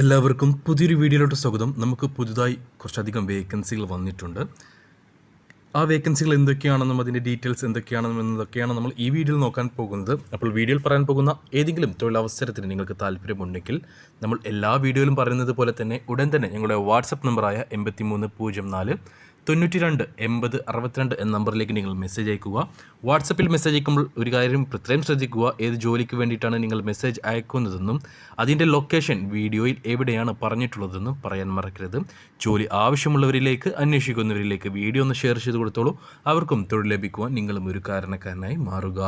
എല്ലാവർക്കും പുതിയൊരു വീഡിയോയിലോട്ട് സ്വാഗതം. നമുക്ക് പുതുതായി കുറച്ചധികം വേക്കൻസികൾ വന്നിട്ടുണ്ട്. ആ വേക്കൻസികൾ എന്തൊക്കെയാണെന്നും അതിന്റെ ഡീറ്റെയിൽസ് എന്തൊക്കെയാണെന്നും എന്നതൊക്കെയാണ് നമ്മൾ ഈ വീഡിയോയിൽ നോക്കാൻ പോകുന്നത്. അപ്പോൾ വീഡിയോയിൽ പറയാൻ പോകുന്ന ഏതെങ്കിലും തൊഴിലവസരത്തിന് നിങ്ങൾക്ക് താല്പര്യമുണ്ടെങ്കിൽ നമ്മൾ എല്ലാ വീഡിയോയിലും പറയുന്നത് പോലെ തന്നെ ഉടൻ തന്നെ ഞങ്ങളുടെ വാട്സപ്പ് നമ്പറായ എൺപത്തി മൂന്ന് പൂജ്യം നാല് തൊണ്ണൂറ്റി രണ്ട് എൺപത് അറുപത്തിരണ്ട് എന്ന നമ്പറിലേക്ക് നിങ്ങൾ മെസ്സേജ് അയക്കുക. വാട്സപ്പിൽ മെസ്സേജ് അയക്കുമ്പോൾ ഒരു കാര്യം പ്രത്യേകം ശ്രദ്ധിക്കുക. ഏത് ജോലിക്ക് വേണ്ടിയിട്ടാണ് നിങ്ങൾ മെസ്സേജ് അയക്കുന്നതെന്നും അതിന്റെ ലൊക്കേഷൻ വീഡിയോയിൽ എവിടെയാണ് പറഞ്ഞിട്ടുള്ളതെന്നും പറയാൻ മറക്കരുത്. ജോലി ആവശ്യമുള്ളവരിലേക്ക് അന്വേഷിക്കുന്നവരിലേക്ക് വീഡിയോ ഒന്ന് ഷെയർ ചെയ്ത് കൊടുത്തോളൂ. അവർക്കും തൊഴിൽ ലഭിക്കുവാൻ നിങ്ങളും ഒരു കാരണക്കാരനായി മാറുക.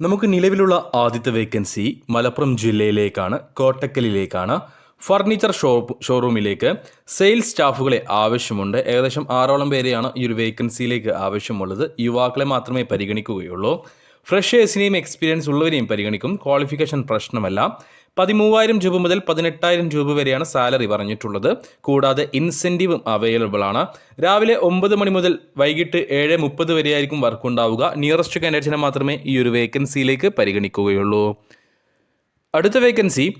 നമുക്ക് നിലവിലുള്ള ആദ്യത്തെ വേക്കൻസി മലപ്പുറം ജില്ലയിലേക്കാണ് കോട്ടക്കലിലേക്കാണ്. ഫർണിച്ചർ ഷോപ്പ് ഷോറൂമിലേക്ക് സെയിൽസ് സ്റ്റാഫുകളെ ആവശ്യമുണ്ട്. ഏകദേശം ആറോളം പേരെയാണ് ഈ ഒരു വേക്കൻസിയിലേക്ക് ആവശ്യമുള്ളത്. യുവാക്കളെ മാത്രമേ പരിഗണിക്കുകയുള്ളൂ. ഫ്രഷേഴ്സിനെയും എക്സ്പീരിയൻസ് ഉള്ളവരെയും പരിഗണിക്കും. ക്വാളിഫിക്കേഷൻ പ്രശ്നമല്ല. പതിമൂവായിരം രൂപ മുതൽ പതിനെട്ടായിരം രൂപ വരെയാണ് സാലറി പറഞ്ഞിട്ടുള്ളത്. കൂടാതെ ഇൻസെന്റീവും അവൈലബിൾ ആണ്. രാവിലെ ഒമ്പത് മണി മുതൽ വൈകിട്ട് ഏഴ് മുപ്പത് വരെയായിരിക്കും വർക്ക് ഉണ്ടാവുക. നിയറസ്റ്റ് കാൻഡിഡേറ്റ്സിനെ മാത്രമേ ഈ ഒരു വേക്കൻസിയിലേക്ക് പരിഗണിക്കുകയുള്ളൂ. അടുത്ത വേക്കൻസി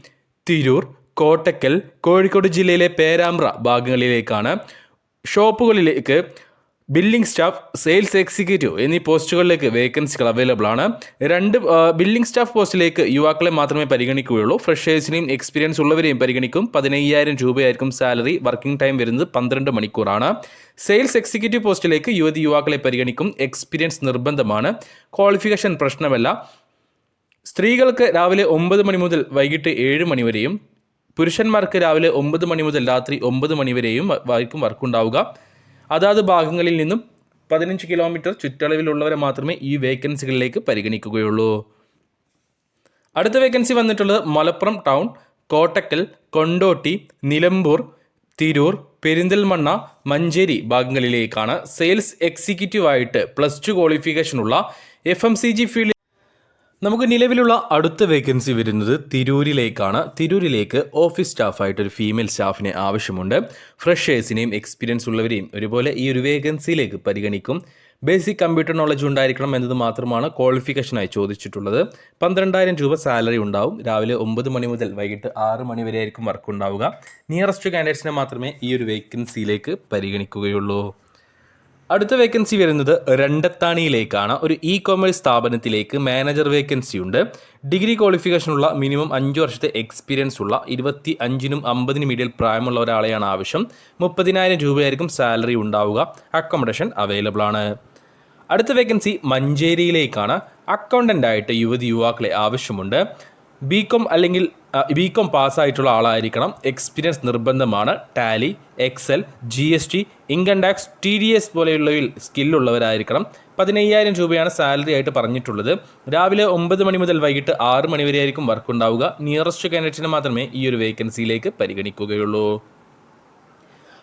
തിരൂർ കോട്ടക്കൽ കോഴിക്കോട് ജില്ലയിലെ പേരാമ്പ്ര ഭാഗങ്ങളിലേക്കാണ്. ഷോപ്പുകളിലേക്ക് ബില്ലിംഗ് സ്റ്റാഫ് സെയിൽസ് എക്സിക്യൂട്ടീവ് എന്നീ പോസ്റ്റുകളിലേക്ക് വേക്കൻസികൾ അവൈലബിൾ ആണ്. രണ്ട് ബില്ലിംഗ് സ്റ്റാഫ് പോസ്റ്റിലേക്ക് യുവാക്കളെ മാത്രമേ പരിഗണിക്കുകയുള്ളൂ. ഫ്രഷേഴ്സിനെയും എക്സ്പീരിയൻസ് ഉള്ളവരെയും പരിഗണിക്കും. പതിനയ്യായിരം രൂപയായിരിക്കും സാലറി വർക്കിംഗ് ടൈം വരുന്നത് പന്ത്രണ്ട് മണിക്കൂറാണ്. സെയിൽസ് എക്സിക്യൂട്ടീവ് പോസ്റ്റിലേക്ക് യുവതി യുവാക്കളെ പരിഗണിക്കും. എക്സ്പീരിയൻസ് നിർബന്ധമാണ്. ക്വാളിഫിക്കേഷൻ പ്രശ്നമല്ല. സ്ത്രീകൾക്ക് രാവിലെ ഒമ്പത് മണി മുതൽ വൈകിട്ട് ഏഴ് മണി വരെയും പുരുഷന്മാർക്ക് രാവിലെ ഒമ്പത് മണി മുതൽ രാത്രി ഒമ്പത് മണി വരെയും ആയിരിക്കും വർക്ക് ഉണ്ടാവുക അതാത് ഭാഗങ്ങളിൽ നിന്നും പതിനഞ്ച് കിലോമീറ്റർ ചുറ്റളവിലുള്ളവരെ മാത്രമേ ഈ വേക്കൻസികളിലേക്ക് പരിഗണിക്കുകയുള്ളൂ. അടുത്ത വേക്കൻസി വന്നിട്ടുള്ളത് മലപ്പുറം ടൗൺ കോട്ടക്കൽ കൊണ്ടോട്ടി നിലമ്പൂർ തിരൂർ പെരിന്തൽമണ്ണ മഞ്ചേരി ഭാഗങ്ങളിലേക്കാണ്. സെയിൽസ് എക്സിക്യൂട്ടീവായിട്ട് plus two ക്വാളിഫിക്കേഷനുള്ള F M C G field നമുക്ക് നിലവിലുള്ള അടുത്ത വേക്കൻസി വരുന്നത് തിരൂരിലേക്കാണ്. തിരൂരിലേക്ക് ഓഫീസ് സ്റ്റാഫായിട്ട് ഒരു ഫീമെയിൽ സ്റ്റാഫിനെ ആവശ്യമുണ്ട്. ഫ്രഷേഴ്സിനെയും എക്സ്പീരിയൻസ് ഉള്ളവരെയും ഒരുപോലെ ഈ ഒരു വേക്കൻസിയിലേക്ക് പരിഗണിക്കും. ബേസിക് കമ്പ്യൂട്ടർ നോളജ് ഉണ്ടായിരിക്കണം എന്നത് മാത്രമാണ് ക്വാളിഫിക്കേഷനായി ചോദിച്ചിട്ടുള്ളത്. പന്ത്രണ്ടായിരം രൂപ സാലറി ഉണ്ടാവും. രാവിലെ ഒമ്പത് മണി മുതൽ വൈകിട്ട് ആറ് മണി വരെ ആയിരിക്കും വർക്ക് ഉണ്ടാവുക നിയറസ്റ്റ് കാൻഡിഡേറ്റ്സിനെ മാത്രമേ ഈ ഒരു വേക്കൻസിയിലേക്ക് പരിഗണിക്കുകയുള്ളൂ. അടുത്ത വേക്കൻസി വരുന്നത് രണ്ടത്താണിയിലേക്കാണ്. ഒരു ഇ കൊമേഴ്സ് സ്ഥാപനത്തിലേക്ക് മാനേജർ വേക്കൻസി ഉണ്ട്. ഡിഗ്രി ക്വാളിഫിക്കേഷൻ ഉള്ള മിനിമം അഞ്ച് വർഷത്തെ എക്സ്പീരിയൻസ് ഉള്ള ഇരുപത്തി അഞ്ചിനും അമ്പതിനും ഇടയിൽ പ്രായമുള്ള ഒരാളെയാണ് ആവശ്യം. മുപ്പതിനായിരം രൂപയായിരിക്കും സാലറി ഉണ്ടാവുക. അക്കോമഡേഷൻ അവൈലബിൾ ആണ്. അടുത്ത വേക്കൻസി മഞ്ചേരിയിലേക്കാണ്. അക്കൗണ്ടന്റായിട്ട് യുവതി യുവാക്കളെ ആവശ്യമുണ്ട്. ബി കോം അല്ലെങ്കിൽ ബി കോം പാസ്സായിട്ടുള്ള ആളായിരിക്കണം. എക്സ്പീരിയൻസ് നിർബന്ധമാണ്. Tally Excel G S T income tax T D S പോലെയുള്ളവയിൽ സ്കില്ലുള്ളവരായിരിക്കണം പതിനയ്യായിരം രൂപയാണ് സാലറി ആയിട്ട് പറഞ്ഞിട്ടുള്ളത്. രാവിലെ ഒമ്പത് മണി മുതൽ വൈകിട്ട് ആറ് മണി വരെ ആയിരിക്കും വർക്ക് ഉണ്ടാവുക നിയറസ്റ്റ് കാൻഡിഡേറ്റിനെ മാത്രമേ ഈ ഒരു വേക്കൻസിയിലേക്ക് പരിഗണിക്കുകയുള്ളൂ.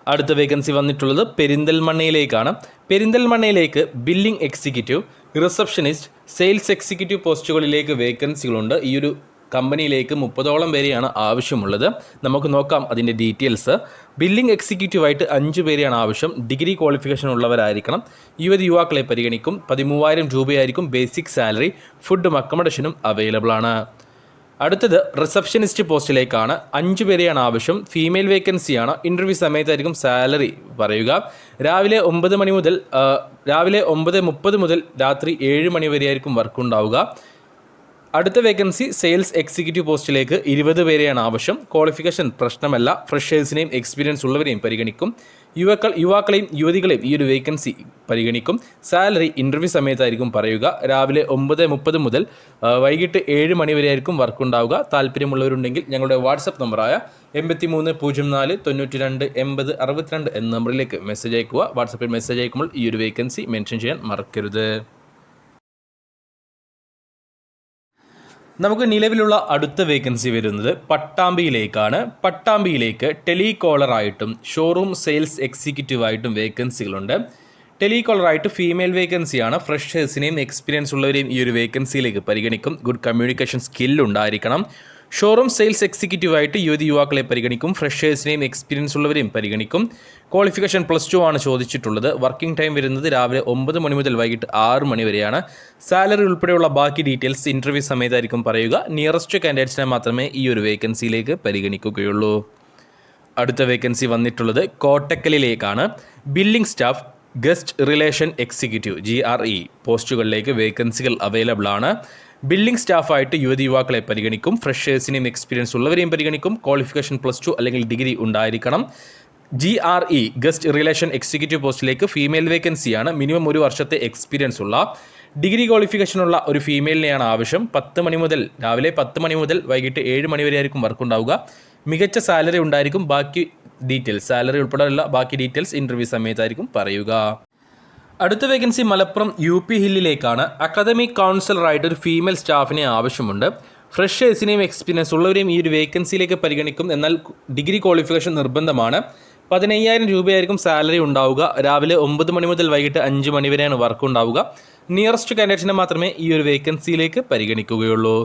അടുത്ത വേക്കൻസി വന്നിട്ടുള്ളത് പെരിന്തൽമണ്ണയിലേക്കാണ്. പെരിന്തൽമണ്ണയിലേക്ക് billing executive receptionist sales executive പോസ്റ്റുകളിലേക്ക് വേക്കൻസികളുണ്ട് ഈ ഒരു കമ്പനിയിലേക്ക് മുപ്പതോളം പേരെയാണ് ആവശ്യമുള്ളത്. നമുക്ക് നോക്കാം അതിന്റെ ഡീറ്റെയിൽസ്. ബില്ലിംഗ് എക്സിക്യൂട്ടീവായിട്ട് അഞ്ച് പേരെയാണ് ആവശ്യം. ഡിഗ്രി ക്വാളിഫിക്കേഷൻ ഉള്ളവരായിരിക്കണം. യുവതി യുവാക്കളെ പരിഗണിക്കും. പതിമൂവായിരം രൂപയായിരിക്കും ബേസിക് സാലറി. ഫുഡും അക്കോമഡേഷനും അവൈലബിൾ ആണ്. അടുത്തത് റിസപ്ഷനിസ്റ്റ് പോസ്റ്റിലേക്കാണ്. അഞ്ച് പേരെയാണ് ആവശ്യം. ഫീമെയിൽ വേക്കൻസിയാണ് ഇന്റർവ്യൂ സമയത്തായിരിക്കും സാലറി പറയുക. രാവിലെ ഒമ്പത് മണി മുതൽ രാവിലെ ഒമ്പത് മുപ്പത് മുതൽ രാത്രി ഏഴ് മണി വരെയായിരിക്കും വർക്ക് ഉണ്ടാവുക. അടുത്ത വേക്കൻസി സെയിൽസ് എക്സിക്യൂട്ടീവ് പോസ്റ്റിലേക്ക് ഇരുപത് പേരെയാണ് ആവശ്യം. ക്വാളിഫിക്കേഷൻ പ്രശ്നമല്ല. ഫ്രഷേഴ്സിനെയും എക്സ്പീരിയൻസ് ഉള്ളവരെയും പരിഗണിക്കും. യുവാക്കൾ യുവാക്കളെയും യുവതികളെയും ഈ ഒരു വേക്കൻസി പരിഗണിക്കും. സാലറി ഇന്റർവ്യൂ സമയത്തായിരിക്കും പറയുക. രാവിലെ ഒമ്പത് മുപ്പത് മുതൽ വൈകിട്ട് ഏഴ് മണി വരെ ആയിരിക്കും വർക്ക് ഉണ്ടാവുക. താല്പര്യമുള്ളവരുണ്ടെങ്കിൽ ഞങ്ങളുടെ വാട്സപ്പ് നമ്പറായ എൺപത്തി മൂന്ന് പൂജ്യം നാല് തൊണ്ണൂറ്റി രണ്ട് എൺപത് അറുപത്തിരണ്ട് എന്ന നമ്പറിലേക്ക് മെസ്സേജ് അയക്കുക. വാട്സപ്പിൽ മെസ്സേജ് അയക്കുമ്പോൾ ഈ ഒരു വേക്കൻസി മെൻഷൻ ചെയ്യാൻ മറക്കരുത്. നമുക്ക് നിലവിലുള്ള അടുത്ത വേക്കൻസി വരുന്നത് പട്ടാമ്പിയിലേക്കാണ്. പട്ടാമ്പിയിലേക്ക് ടെലികോളറായിട്ടും ഷോറൂം സെയിൽസ് എക്സിക്യൂട്ടീവായിട്ടും വേക്കൻസികളുണ്ട് ടെലികോളറായിട്ട് ഫീമെയിൽ വേക്കൻസിയാണ് ഫ്രഷേഴ്സിനെയും എക്സ്പീരിയൻസ് ഉള്ളവരെയും ഈ ഒരു വേക്കൻസിയിലേക്ക് പരിഗണിക്കും. ഗുഡ് കമ്മ്യൂണിക്കേഷൻ സ്കിൽ ഉണ്ടായിരിക്കണം. ഷോറൂം സെയിൽസ് എക്സിക്യൂട്ടീവായിട്ട് യുവതി യുവാക്കളെ പരിഗണിക്കും. ഫ്രഷേഴ്സിനെയും എക്സ്പീരിയൻസ് ഉള്ളവരെയും പരിഗണിക്കും. ക്വാളിഫിക്കേഷൻ പ്ലസ് ടു ആണ് ചോദിച്ചിട്ടുള്ളത്. വർക്കിംഗ് ടൈം വരുന്നത് രാവിലെ ഒമ്പത് മണി മുതൽ വൈകിട്ട് ആറ് മണി വരെയാണ്. സാലറി ഉൾപ്പെടെയുള്ള ബാക്കി ഡീറ്റെയിൽസ് ഇന്റർവ്യൂ സമയത്തായിരിക്കും പറയുക. നിയറസ്റ്റ് കാൻഡിഡേറ്റ്സിനെ മാത്രമേ ഈ ഒരു വേക്കൻസിയിലേക്ക് പരിഗണിക്കുകയുള്ളൂ. അടുത്ത വേക്കൻസി വന്നിട്ടുള്ളത് കോട്ടക്കലിലേക്കാണ്. Billing staff guest relation executive G R E പോസ്റ്റുകളിലേക്ക് വേക്കൻസികൾ അവൈലബിൾ ആണ്. ബില്ലിംഗ് സ്റ്റാഫായിട്ട് യുവതി യുവാക്കളെ പരിഗണിക്കും. ഫ്രഷേഴ്സിനെയും എക്സ്പീരിയൻസ് ഉള്ളവരെയും പരിഗണിക്കും. ക്വാളിഫിക്കേഷൻ പ്ലസ് ടു അല്ലെങ്കിൽ ഡിഗ്രി ഉണ്ടായിരിക്കണം. G R E guest relation executive പോസ്റ്റിലേക്ക് ഫീമെയിൽ വേക്കൻസിയാണ് മിനിമം ഒരു വർഷത്തെ എക്സ്പീരിയൻസ് ഉള്ള. ഡിഗ്രി ക്വാളിഫിക്കേഷനുള്ള ഒരു ഫീമെയിലിനെയാണ് ആവശ്യം. പത്ത് മണി മുതൽ രാവിലെ പത്ത് മണി മുതൽ വൈകിട്ട് ഏഴ് മണി വരെ ആയിരിക്കും വർക്ക് ഉണ്ടാവുക. മികച്ച സാലറി ഉണ്ടായിരിക്കും. ബാക്കി ഡീറ്റെയിൽസ് സാലറി ഉൾപ്പെടെയുള്ള ബാക്കി ഡീറ്റെയിൽസ് ഇന്റർവ്യൂ സമയത്തായിരിക്കും പറയുക. അടുത്ത വേക്കൻസി മലപ്പുറം യു പി ഹില്ലിലേക്കാണ്. അക്കാദമിക് കൗൺസിലറായിട്ട് ഒരു ഫീമെയിൽ സ്റ്റാഫിനെ ആവശ്യമുണ്ട്. ഫ്രഷേഴ്സിനെയും എക്സ്പീരിയൻസ് ഉള്ളവരെയും ഈ ഒരു വേക്കൻസിയിലേക്ക് പരിഗണിക്കും. എന്നാൽ ഡിഗ്രി ക്വാളിഫിക്കേഷൻ നിർബന്ധമാണ്. പതിനയ്യായിരം രൂപയായിരിക്കും സാലറി ഉണ്ടാവുക. രാവിലെ ഒമ്പത് മണി മുതൽ വൈകിട്ട് അഞ്ച് മണി വരെയാണ് വർക്ക് ഉണ്ടാവുക. നിയറസ്റ്റ് കാൻഡിഡേറ്റ്സിനെ മാത്രമേ ഈ ഒരു വേക്കൻസിയിലേക്ക് പരിഗണിക്കുകയുള്ളൂ.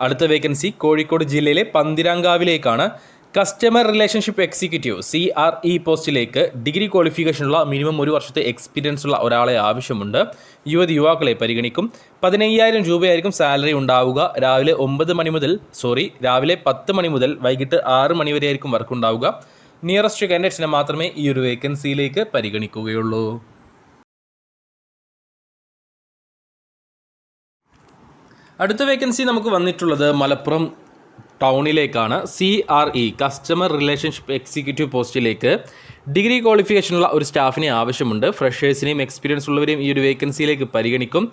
അടുത്ത വേക്കൻസി കോഴിക്കോട് ജില്ലയിലെ പന്തിരാങ്കാവിലേക്കാണ്. Customer relationship executive C R E പോസ്റ്റിലേക്ക് ഡിഗ്രി ക്വാളിഫിക്കേഷനുള്ള മിനിമം ഒരു വർഷത്തെ എക്സ്പീരിയൻസ് ഉള്ള ഒരാളെ ആവശ്യമുണ്ട്. യുവതി യുവാക്കളെ പരിഗണിക്കും. പതിനയ്യായിരം രൂപയായിരിക്കും സാലറി ഉണ്ടാവുക. രാവിലെ ഒമ്പത് മണി മുതൽ സോറി രാവിലെ പത്ത് മണി മുതൽ വൈകിട്ട് ആറ് മണി വരെ ആയിരിക്കും വർക്ക് ഉണ്ടാവുക നിയറസ്റ്റ് കാൻഡിഡേറ്റ്സിനെ മാത്രമേ ഈ ഒരു വേക്കൻസിയിലേക്ക് പരിഗണിക്കുകയുള്ളൂ. അടുത്ത വേക്കൻസി നമുക്ക് വന്നിട്ടുള്ളത് Malappuram ടൗണിലേക്കാണ് C R E customer relationship executive പോസ്റ്റിലേക്ക് ഡിഗ്രി ക്വാളിഫിക്കേഷനുള്ള ഒരു സ്റ്റാഫിനെ ആവശ്യമുണ്ട്. ഫ്രഷേഴ്സിനെയും എക്സ്പീരിയൻസ് ഉള്ളവരെയും ഈ ഒരു വേക്കൻസിയിലേക്ക് പരിഗണിക്കും.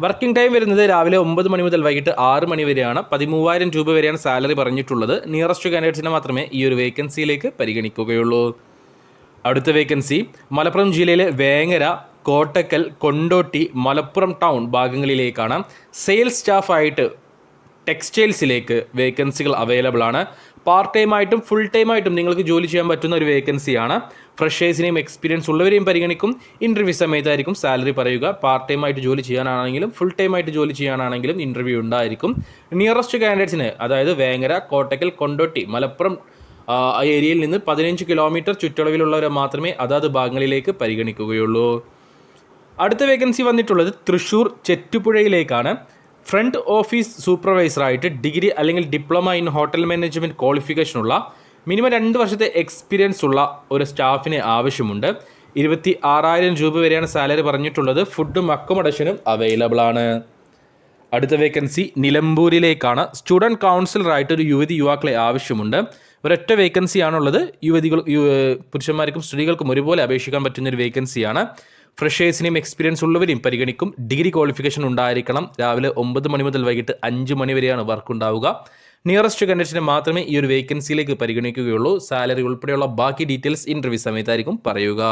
വർക്കിംഗ് ടൈം വരുന്നത് രാവിലെ ഒമ്പത് മണി മുതൽ വൈകിട്ട് ആറ് മണി വരെയാണ്. പതിമൂവായിരം രൂപ വരെയാണ് സാലറി പറഞ്ഞിട്ടുള്ളത്. നിയറസ്റ്റ് കാൻഡിഡേറ്റ്സിനെ മാത്രമേ ഈ ഒരു വേക്കൻസിയിലേക്ക് പരിഗണിക്കുകയുള്ളൂ. അടുത്ത വേക്കൻസി മലപ്പുറം ജില്ലയിലെ വേങ്ങര കോട്ടക്കൽ കൊണ്ടോട്ടി മലപ്പുറം ടൗൺ ഭാഗങ്ങളിലേക്കാണ്. സെയിൽസ് സ്റ്റാഫായിട്ട് ടെക്സ്റ്റൈൽസിലേക്ക് വേക്കൻസികൾ അവൈലബിൾ ആണ് പാർട്ട് ടൈം ആയിട്ടും ഫുൾ ടൈം ആയിട്ടും നിങ്ങൾക്ക് ജോലി ചെയ്യാൻ പറ്റുന്ന ഒരു വേക്കൻസിയാണ്. ഫ്രഷേഴ്സിനെയും എക്സ്പീരിയൻസ് ഉള്ളവരെയും പരിഗണിക്കും. ഇന്റർവ്യൂ സമയത്തായിരിക്കും സാലറി പറയുക. പാർട്ട് ടൈം ആയിട്ട് ജോലി ചെയ്യാനാണെങ്കിലും ഫുൾ ടൈം ആയിട്ട് ജോലി ചെയ്യാനാണെങ്കിലും ഇന്റർവ്യൂ ഉണ്ടായിരിക്കും. നിയറസ്റ്റ് കാൻഡിഡേറ്റ്സിന് അതായത് വേങ്ങര കോട്ടക്കൽ കൊണ്ടോട്ടി മലപ്പുറം ഏരിയയിൽ നിന്ന് പതിനഞ്ച് കിലോമീറ്റർ ചുറ്റളവിലുള്ളവരെ മാത്രമേ അതാത് ഭാഗങ്ങളിലേക്ക് പരിഗണിക്കുകയുള്ളൂ. അടുത്ത വേക്കൻസി വന്നിട്ടുള്ളത് തൃശ്ശൂർ ചെറ്റുപുഴയിലേക്കാണ്. ഫ്രണ്ട് ഓഫീസ് സൂപ്പർവൈസറായിട്ട് ഡിഗ്രി അല്ലെങ്കിൽ ഡിപ്ലോമ ഇൻ ഹോട്ടൽ മാനേജ്മെന്റ് ക്വാളിഫിക്കേഷനുള്ള മിനിമം രണ്ട് വർഷത്തെ എക്സ്പീരിയൻസ് ഉള്ള ഒരു സ്റ്റാഫിനെ ആവശ്യമുണ്ട്. ഇരുപത്തി ആറായിരം രൂപ വരെയാണ് സാലറി പറഞ്ഞിട്ടുള്ളത്. ഫുഡും അക്കോമഡേഷനും അവൈലബിൾ ആണ്. അടുത്ത വേക്കൻസി നിലമ്പൂരിലേക്കാണ്. സ്റ്റുഡന്റ് കൗൺസിലറായിട്ട് ഒരു യുവതി യുവാക്കളെ ആവശ്യമുണ്ട്. ഒരൊറ്റ വേക്കൻസിയാണുള്ളത് യുവതികൾ പുരുഷന്മാർക്കും സ്ത്രീകൾക്കും ഒരുപോലെ അപേക്ഷിക്കാൻ പറ്റുന്ന ഒരു വേക്കൻസിയാണ് ഫ്രഷേഴ്സിനെയും എക്സ്പീരിയൻസ് ഉള്ളവരെയും പരിഗണിക്കും. ഡിഗ്രി ക്വാളിഫിക്കേഷൻ ഉണ്ടായിരിക്കണം. രാവിലെ ഒമ്പത് മണി മുതൽ വൈകിട്ട് അഞ്ച് മണി വരെയാണ് വർക്ക് ഉണ്ടാവുക. നിയറസ്റ്റ് കണ്ടീഷനെ മാത്രമേ ഈ ഒരു വേക്കൻസിയിലേക്ക് പരിഗണിക്കുകയുള്ളൂ. സാലറി ഉൾപ്പെടെയുള്ള ബാക്കി ഡീറ്റെയിൽസ് ഇന്റർവ്യൂ സമയത്തായിരിക്കും പറയുക.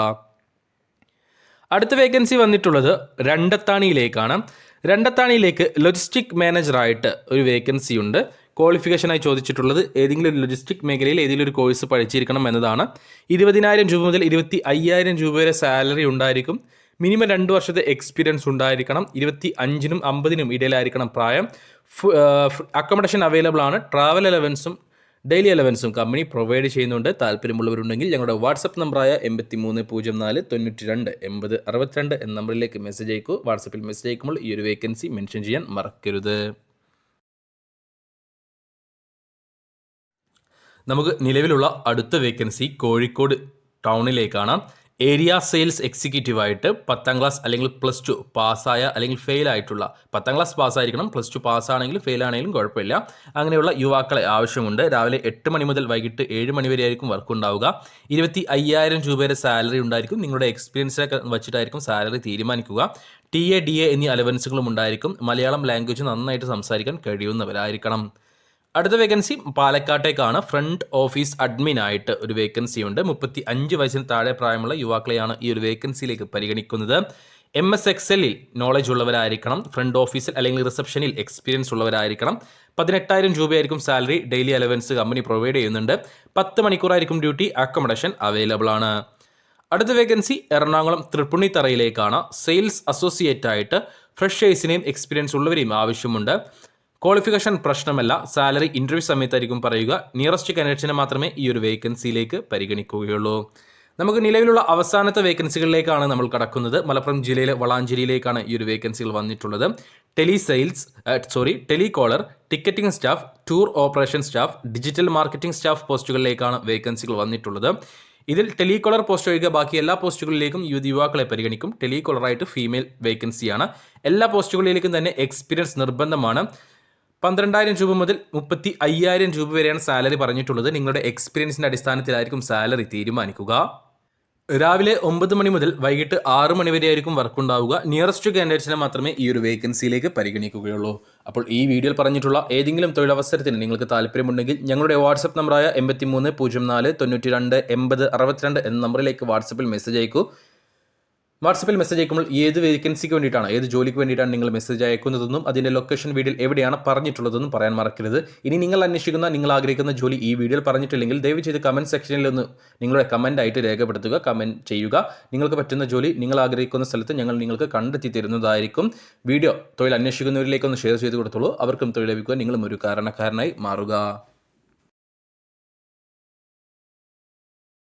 അടുത്ത വേക്കൻസി വന്നിട്ടുള്ളത് രണ്ടത്താണിയിലേക്കാണ്. രണ്ടത്താണിയിലേക്ക് ലോജിസ്റ്റിക് മാനേജറായിട്ട് ഒരു വേക്കൻസി ഉണ്ട്. ക്വാളിഫിക്കേഷനായി ചോദിച്ചിട്ടുള്ളത് ഏതെങ്കിലും ഒരു ലോജിസ്റ്റിക് മേഖലയിൽ ഏതെങ്കിലും ഒരു കോഴ്സ് പഠിച്ചിരിക്കണം എന്നതാണ്. ഇരുപതിനായിരം രൂപ മുതൽ ഇരുപത്തി അയ്യായിരം രൂപ വരെ സാലറി ഉണ്ടായിരിക്കും. മിനിമം രണ്ട് വർഷത്തെ എക്സ്പീരിയൻസ് ഉണ്ടായിരിക്കണം. ഇരുപത്തി അഞ്ചിനും അമ്പതിനും ഇടയിലായിരിക്കണം പ്രായം. അക്കോമഡേഷൻ അവൈലബിൾ ആണ്. ട്രാവൽ അലവൻസും ഡെയിലി അലവൻസും കമ്പനി പ്രൊവൈഡ് ചെയ്യുന്നുണ്ട്. താല്പര്യമുള്ളവരുണ്ടെങ്കിൽ ഞങ്ങളുടെ വാട്സപ്പ് നമ്പറായ എൺപത്തി മൂന്ന് പൂജ്യം നാല് തൊണ്ണൂറ്റി രണ്ട് എൺപത് അറുപത്തിരണ്ട് എന്ന നമ്പറിലേക്ക് മെസ്സേജ് അയക്കൂ. വാട്സപ്പിൽ മെസ്സേജ് അയക്കുമ്പോൾ ഈ ഒരു വേക്കൻസി മെൻഷൻ ചെയ്യാൻ മറക്കരുത്. നമുക്ക് നിലവിലുള്ള അടുത്ത വേക്കൻസി കോഴിക്കോട് ടൗണിലേക്കാണ് ഏരിയ സെയിൽസ് എക്സിക്യൂട്ടീവായിട്ട് പത്താം ക്ലാസ് അല്ലെങ്കിൽ പ്ലസ് ടു പാസ്സായ അല്ലെങ്കിൽ ഫെയിൽ ആയിട്ടുള്ള പത്താം ക്ലാസ് പാസ്സായിരിക്കണം പ്ലസ് ടു പാസ്സാണെങ്കിലും ഫെയിൽ ആണെങ്കിലും കുഴപ്പമില്ല. അങ്ങനെയുള്ള യുവാക്കളെ ആവശ്യമുണ്ട്. രാവിലെ എട്ട് മണി മുതൽ വൈകിട്ട് ഏഴ് മണി വരെ ആയിരിക്കും വർക്ക് ഉണ്ടാവുക. ഇരുപത്തി അയ്യായിരം രൂപയുടെ സാലറി ഉണ്ടായിരിക്കും. നിങ്ങളുടെ എക്സ്പീരിയൻസൊക്കെ വെച്ചിട്ടായിരിക്കും സാലറി തീരുമാനിക്കുക. ടി എ ഡി എ എന്നീ അലവൻസുകളും ഉണ്ടായിരിക്കും. മലയാളം ലാംഗ്വേജ് നന്നായിട്ട് സംസാരിക്കാൻ കഴിയുന്നവരായിരിക്കണം. അടുത്ത വേക്കൻസി പാലക്കാട്ടേക്കാണ്. ഫ്രണ്ട് ഓഫീസ് അഡ്മിൻ ആയിട്ട് ഒരു വേക്കൻസി ഉണ്ട്. മുപ്പത്തി അഞ്ച് വയസ്സിന് താഴെ പ്രായമുള്ള യുവാക്കളെയാണ് ഈ ഒരു വേക്കൻസിയിലേക്ക് പരിഗണിക്കുന്നത്. എം എസ് എക്സലിൽ നോളജ് ഉള്ളവരായിരിക്കണം. ഫ്രണ്ട് ഓഫീസിൽ അല്ലെങ്കിൽ റിസപ്ഷനിൽ എക്സ്പീരിയൻസ് ഉള്ളവരായിരിക്കണം. പതിനെട്ടായിരം രൂപയായിരിക്കും salary daily allowance company provide ചെയ്യുന്നുണ്ട്. പത്ത് മണിക്കൂറായിരിക്കും ഡ്യൂട്ടി അക്കോമഡേഷൻ അവൈലബിൾ ആണ്. അടുത്ത വേക്കൻസി എറണാകുളം തൃപ്പുണിത്തറയിലേക്കാണ് സെയിൽസ് അസോസിയേറ്റ് ആയിട്ട് ഫ്രഷേഴ്സിനെയും എക്സ്പീരിയൻസ് ഉള്ളവരെയും ആവശ്യമുണ്ട്. ക്വാളിഫിക്കേഷൻ പ്രശ്നമല്ല സാലറി ഇന്റർവ്യൂ സമയത്തായിരിക്കും പറയുക. നിയറസ്റ്റ് കാൻഡിഡേറ്റ്സിനെ മാത്രമേ ഈ ഒരു വേക്കൻസിയിലേക്ക് പരിഗണിക്കുകയുള്ളൂ. നമുക്ക് നിലവിലുള്ള അവസാനത്തെ വേക്കൻസികളിലേക്കാണ് നമ്മൾ കടക്കുന്നത്. മലപ്പുറം ജില്ലയിലെ വളാഞ്ചേരിയിലേക്കാണ് ഈ ഒരു വേക്കൻസികൾ വന്നിട്ടുള്ളത്. Tele sales sorry tele caller ticketing staff tour operation staff digital marketing staff പോസ്റ്റുകളിലേക്കാണ് വേക്കൻസികൾ വന്നിട്ടുള്ളത്. ഇതിൽ ടെലി കോളർ പോസ്റ്റ് ഒഴികെ ബാക്കി എല്ലാ പോസ്റ്റുകളിലേക്കും യുവതി യുവാക്കളെ പരിഗണിക്കും. ടെലികോളറായിട്ട് ഫീമെയിൽ വേക്കൻസിയാണ് എല്ലാ പോസ്റ്റുകളിലേക്കും തന്നെ എക്സ്പീരിയൻസ് നിർബന്ധമാണ്. പന്ത്രണ്ടായിരം രൂപ മുതൽ മുപ്പത്തി അയ്യായിരം രൂപ വരെയാണ് സാലറി പറഞ്ഞിട്ടുള്ളത്. നിങ്ങളുടെ എക്സ്പീരിയൻസിന്റെ അടിസ്ഥാനത്തിലായിരിക്കും സാലറി തീരുമാനിക്കുക. രാവിലെ ഒമ്പത് മണി മുതൽ വൈകിട്ട് ആറ് മണി വരെ ആയിരിക്കും വർക്ക് ഉണ്ടാവുക നിയറസ്റ്റ് കാൻഡിഡേറ്റ്സിനെ മാത്രമേ ഈ ഒരു വേക്കൻസിയിലേക്ക് പരിഗണിക്കുകയുള്ളൂ. അപ്പോൾ ഈ വീഡിയോയിൽ പറഞ്ഞിട്ടുള്ള ഏതെങ്കിലും തൊഴിലവസരത്തിന് നിങ്ങൾക്ക് താല്പര്യമുണ്ടെങ്കിൽ ഞങ്ങളുടെ വാട്സപ്പ് നമ്പറായ എൺപത്തി മൂന്ന് പൂജ്യം നാല് തൊണ്ണൂറ്റി രണ്ട് എൺപത് അറുപത്തിരണ്ട് എന്ന നമ്പറിലേക്ക് വാട്സപ്പിൽ മെസ്സേജ് അയക്കൂ. വാട്സപ്പിൽ മെസ്സേജ് അയക്കുമ്പോൾ ഏത് വേക്കൻസിക്ക് വേണ്ടിയിട്ടാണ് ഏത് ജോലിക്ക് വേണ്ടിയിട്ടാണ് നിങ്ങൾ മെസ്സേജ് അയക്കുന്നതെന്നും അതിന്റെ ലൊക്കേഷൻ വീഡിയോയിൽ എവിടെയാണ് പറഞ്ഞിട്ടുള്ളതെന്നും പറയാൻ മറക്കരുത്. ഇനി നിങ്ങൾ അന്വേഷിക്കുന്ന നിങ്ങൾ ആഗ്രഹിക്കുന്ന ജോലി ഈ വീഡിയോയിൽ പറഞ്ഞിട്ടില്ലെങ്കിൽ ദയവ് ചെയ്ത് കമന്റ് സെക്ഷനിൽ ഒന്ന് നിങ്ങളുടെ കമന്റ് ആയിട്ട് രേഖപ്പെടുത്തുക കമന്റ് ചെയ്യുക. നിങ്ങൾക്ക് പറ്റുന്ന ജോലി നിങ്ങൾ ആഗ്രഹിക്കുന്ന സ്ഥലത്ത് ഞങ്ങൾ നിങ്ങൾക്ക് കണ്ടെത്തി തരുന്നതായിരിക്കും. വീഡിയോ തൊഴിൽ അന്വേഷിക്കുന്നവരിലേക്കൊന്ന് ഷെയർ ചെയ്ത് കൊടുത്തോളൂ. അവർക്കും തൊഴിൽ ലഭിക്കുക നിങ്ങളും ഒരു കാരണക്കാരനായി മാറുക.